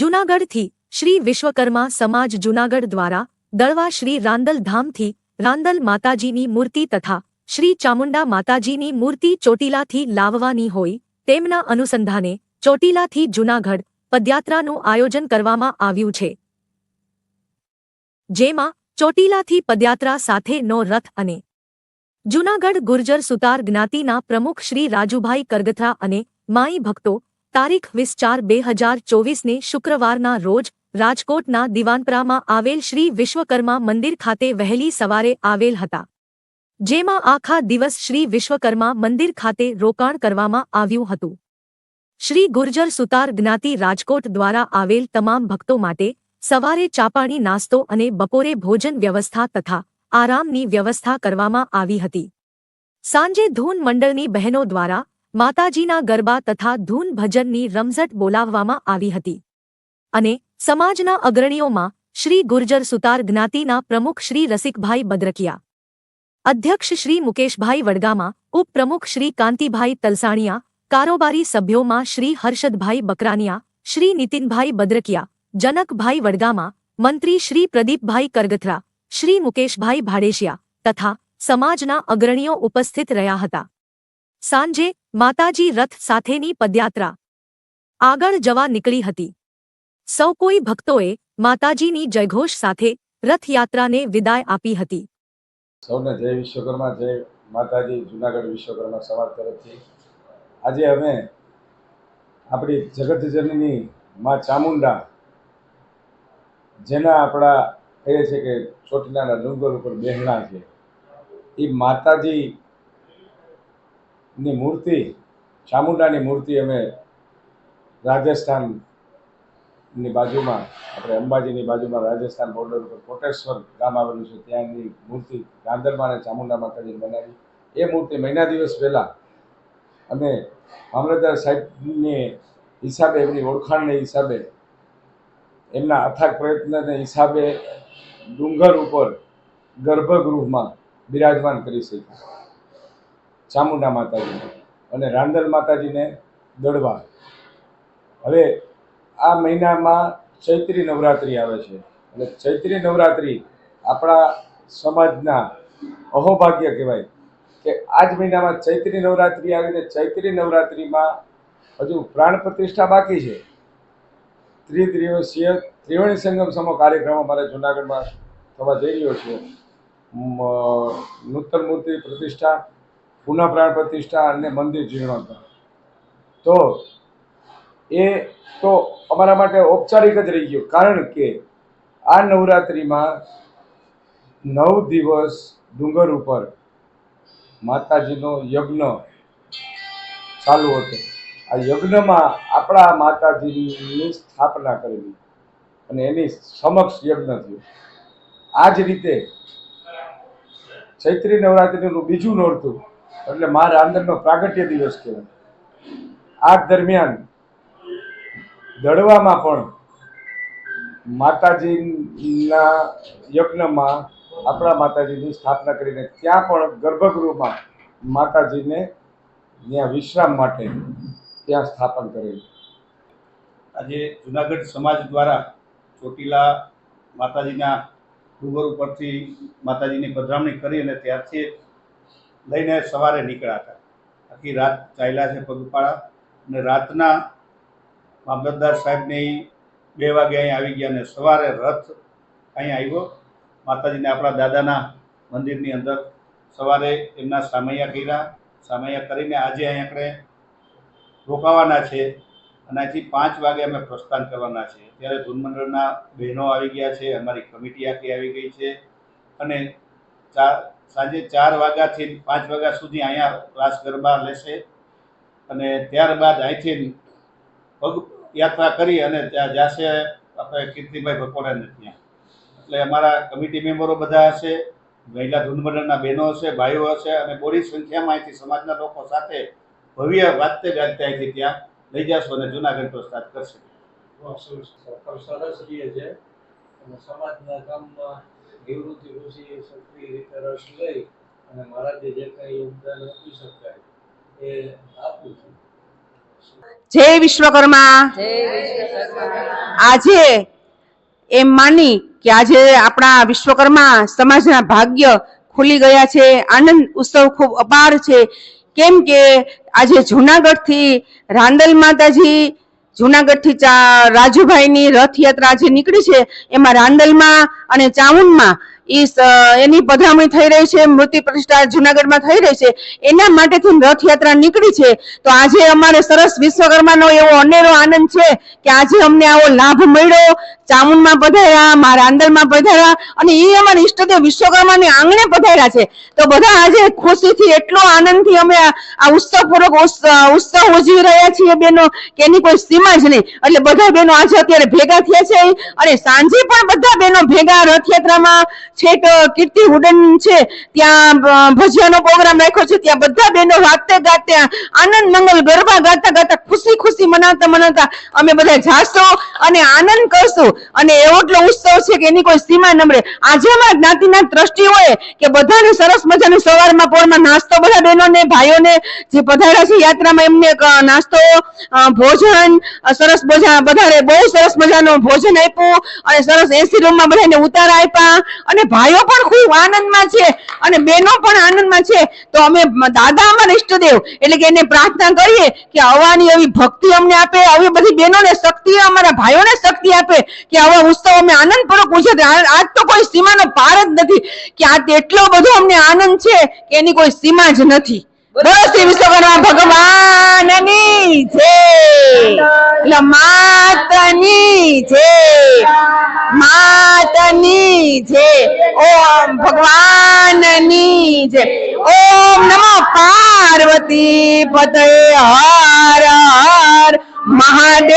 જૂનાગઢથી શ્રી વિશ્વકર્મા સમાજ જૂનાગઢ દ્વારા દળવા શ્રી રાંદલ ધામથી રાંદલ માતાજીની મૂર્તિ તથા શ્રી ચામુંડા માતાજીની મૂર્તિ ચોટીલાથી લાવવાની હોય તેમના અનુસંધાને ચોટીલાથી જૂનાગઢ પદયાત્રાનું આયોજન કરવામાં આવ્યું છે. જેમાં ચોટીલાથી પદયાત્રા સાથેનો રથ અને જૂનાગઢ ગુર્જર સુતાર જ્ઞાતિના પ્રમુખ શ્રી રાજુભાઈ કરગથરા અને માઈ ભક્તો તારીખ વીસ ચાર બે હજાર ચોવીસને શુક્રવારના રોજ રાજકોટના દિવાનપરામાં આવેલ શ્રી વિશ્વકર્મા મંદિર ખાતે વહેલી સવારે આવેલ હતા. જેમાં આખા દિવસ શ્રી વિશ્વકર્મા મંદિર ખાતે રોકાણ કરવામાં આવ્યું હતું. શ્રી ગુર્જર સુતાર જ્ઞાતિ રાજકોટ દ્વારા આવેલ તમામ ભક્તો માટે સવારે ચાપાણી નાસ્તો અને બપોરે ભોજન વ્યવસ્થા તથા આરામની વ્યવસ્થા કરવામાં આવી હતી. સાંજે ધૂન મંડળની બહેનો દ્વારા માતાજીના ગરબા તથા ધૂન ભજનની રમઝટ બોલાવવામાં આવી હતી. અને સમાજના અગ્રણીઓમાં શ્રી ગુર્જર સુતાર જ્ઞાતિના પ્રમુખ શ્રી રસિકભાઈ બદ્રકિયા, અધ્યક્ષ શ્રી મુકેશભાઈ વડગામા, ઉપપ્રમુખ શ્રી કાંતિભાઈ તલસાણિયા, કારોબારી સભ્યોમાં શ્રી હર્ષદભાઈ બકરાનિયા, શ્રી નીતિનભાઈ બદ્રકિયા, જનકભાઈ વડગામા, મંત્રી શ્રી પ્રદીપભાઈ કરગથરા, શ્રી મુકેશભાઈ ભાડેશિયા તથા સમાજના અગ્રણીઓ ઉપસ્થિત રહ્યા હતા. સાંજે માતાજી રથ સાથેની પદયાત્રા. આગળ જવા નીકળી હતી. સૌ કોઈ ભક્તોએ માતાજીની જયઘોષ સાથે રથયાત્રાને વિદાય આપી હતી. સૌને જય વિશ્વકર્મા, જય માતાજી, જુનાગઢ વિશ્વકર્મા સમાજ તરફથી. આજે અમે આપણી જગતજનની મા ચામુંડા, જેના આપણા કહે છે કે ચોટીલાના ડુંગર ઉપર બહેણા છે, એ માતાજીની મૂર્તિ, ચામુંડાની મૂર્તિ અમે રાજસ્થાનની બાજુમાં, આપણે અંબાજીની બાજુમાં રાજસ્થાન બોર્ડર ઉપર કોટેશ્વર ગામ આવેલું છે, ત્યાંની મૂર્તિ ગાંધરમાં અને ચામુંડામાં કરીને બનાવી. એ મૂર્તિ મહિના દિવસ પહેલાં અમે મામલતદાર સાહેબની હિસાબે, એમની ઓળખાણને હિસાબે, એમના અથાગ પ્રયત્નને હિસાબે ડુંગર ઉપર ગર્ભગૃહમાં બિરાજમાન કરી શક્યા ચામુંડા માતાજીને અને રાંદલ માતાજીને દળવા. હવે આ મહિનામાં ચૈત્રી નવરાત્રિ આવે છે. અને ચૈત્રી નવરાત્રિ આપણા સમાજના અહોભાગ્ય કહેવાય કે આ જ મહિનામાં ચૈત્રી નવરાત્રિ આવીને ચૈત્રી નવરાત્રિમાં હજુ પ્રાણ પ્રતિષ્ઠા બાકી છે. ત્રિદિવસીય ત્રિવેણી સંગમ સમો કાર્યક્રમ અમારે જુનાગઢમાં થવા જઈ રહ્યો છે. નૂતન મૂર્તિ પ્રતિષ્ઠા પુનઃ પ્રાણ પ્રતિષ્ઠા અને મંદિર જીર્ણોદ્ધાર. તો એ તો અમારા માટે ઔપચારિક જ રહી ગયું. કારણ કે આ નવરાત્રિમાં નવ દિવસ ડુંગર ઉપર માતાજીનો યજ્ઞ ચાલુ હતો. આ યજ્ઞમાં આપણા માતાજીની સ્થાપના કરેલી અને એની સમક્ષ યજ્ઞ થયો. આ જ રીતે ચૈત્રી નવરાત્રિનું બીજું નોરતું એટલે મારા અંદરનો પ્રાગટ્ય દિવસ કહેવાય. આ દરમિયાન દડવામાં પણ માતાજીના યજ્ઞમાં આપણા માતાજીની સ્થાપના કરીને ત્યાં પણ ગર્ભગૃહમાં માતાજીને ત્યાં વિશ્રામ માટે ત્યાં સ્થાપન કરેલું. આજે જુનાગઢ સમાજ દ્વારા ચોટીલા માતાજીના ડુંગર ઉપરથી માતાજીની પધરામણી કરી અને ત્યારથી લઈને સવારે નીકળ્યા હતા. આખી રાત ચાલ્યા છે પગપાળા અને રાતના મામલતદાર સાહેબની બે વાગે અહીં આવી ગયા અને સવારે રથ અહીં આવ્યો. માતાજીને આપણા દાદાના મંદિરની અંદર સવારે એમના સામૈયા કર્યા. સામૈયા કરીને આજે અહીં આપણે રોકાવાના છે અને અહીંથી પાંચ વાગે અમે પ્રસ્થાન કરવાના છે. ત્યારે ધૂનમંડળના બહેનો આવી ગયા છે, અમારી કમિટી આખી આવી ગઈ છે અને ચાર સાંજે ચાર વાગ્યાથી પાંચ વાગ્યા સુધી અહીંયા ક્લાસ ગરબા લેશે અને ત્યારબાદ અહીંથી પગ યાત્રા કરી અને ત્યાં જશે આપણે કીર્તિભાઈ ભકોડાને ત્યાં એટલે અમારા કમિટી મેમ્બરો બધા હશે મહિલા ધૂનમંડળના બહેનો હશે ભાઈઓ હશે અને બોડી સંખ્યામાં અહીંથી સમાજના લોકો સાથે ભવ્ય વાતે ગાજતે અહીંથી ત્યાં લઈ જશો અને જુનાગઢ પ્રસ્થાન કરશે સરસ છે અને સમાજના કામમાં નિવૃત્તિ પછી સક્રિય રીતે રસ લઈ અને મારાથી જે કંઈ યોગદાન આપી શકાય એ આપું છું. જય વિશ્વકર્મા. આજે એમ માની કે આજે આપણા વિશ્વકર્મા સમાજના ભાગ્ય ખુલી ગયા છે આનંદ ઉત્સવ ખૂબ અપાર છે. કેમ કે આજે જુનાગઢથી રાંદલ માતાજી જુનાગઢથી ચા રાજુભાઈની રથયાત્રા જે નીકળી છે, એમાં રાંદલમાં અને ચામુંડમાં ઈ એની પધરામણી થઈ રહી છે, મૂર્તિ પ્રતિષ્ઠા જુનાગઢમાં થઈ રહી છે. એના માટેથી રથયાત્રા નીકળી છે. તો આજે અમારે સરસ વિશ્વકર્માનો એવો અનેરો આનંદ છે કે આજે અમને આવો લાભ મળ્યો. ચામુંડમાં પધાર્યા, મારા અંદરમાં પધાર્યા અને એ અમારા ઈષ્ટદેવ વિશ્વકર્માને આંગણે પધાર્યા છે. તો બધા આજે ખુશીથી એટલો આનંદથી અમે આ ઉત્સવપૂર્વક ઉત્સ- ઉત્સવ ઉજવી રહ્યા છીએ બેનો, કે એની કોઈ સીમા જ નહીં. એટલે બધા બેનો આજે અત્યારે ભેગા થયા છે. અને સાંજે પણ બધા બેનો ભેગા રથયાત્રામાં છેક કીર્તિ હુડન છે. ત્યાં ભજિયાનો પ્રોગ્રામ રાખ્યો છે. ત્યાં બધા બેનો વાતે ગાતે આનંદ મંગલ ગરબા ગાતા ગાતા ખુશી ખુશી મનાવતા મનાવતા અમે બધા જાશો અને આનંદ કરશું. અને એવો એટલો ઉત્સવ છે કે એની કોઈ સીમા ન મળે. આજે અમારા જ્ઞાતિના ટ્રસ્ટીઓએ કે બધાને સરસ મજાનું સવારમાં પોરમાં નાસ્તો બધા બહેનોને, ભાઈઓને જે પધાર્યા છે, યાત્રામાં એમને નાસ્તો ભોજન સરસ મજા, બધાને બહુ સરસ મજાનું ભોજન આપ્યું અને સરસ એસી રૂમમાં બધાને ઉતારા આપ્યા. અને ભાઈઓ પણ ખૂબ આનંદમાં છે અને બહેનો પણ આનંદમાં છે. તો અમે દાદા અમારા ઈષ્ટદેવ એટલે કે એને પ્રાર્થના કરીએ કે આવવાની એવી ભક્તિ અમને આપે, આવી બધી બહેનોને શક્તિ અમારા ભાઈઓને શક્તિ આપે. કે આવા ઉત્સવ અમે આનંદપૂર્વક ઉજવીએ. આજ તો કોઈ સીમાનો પાર જ નથી કે આ એટલો બધો અમને આનંદ છે કે એની કોઈ સીમા જ નથી. બોલો શ્રી વિશ્વકર્મા ભગવાનની જય. માતની જય. માતની જય. ઓમ ભગવાનની જય. ઓમ નમો પાર્વતી પતે હર હર મહાદેવ.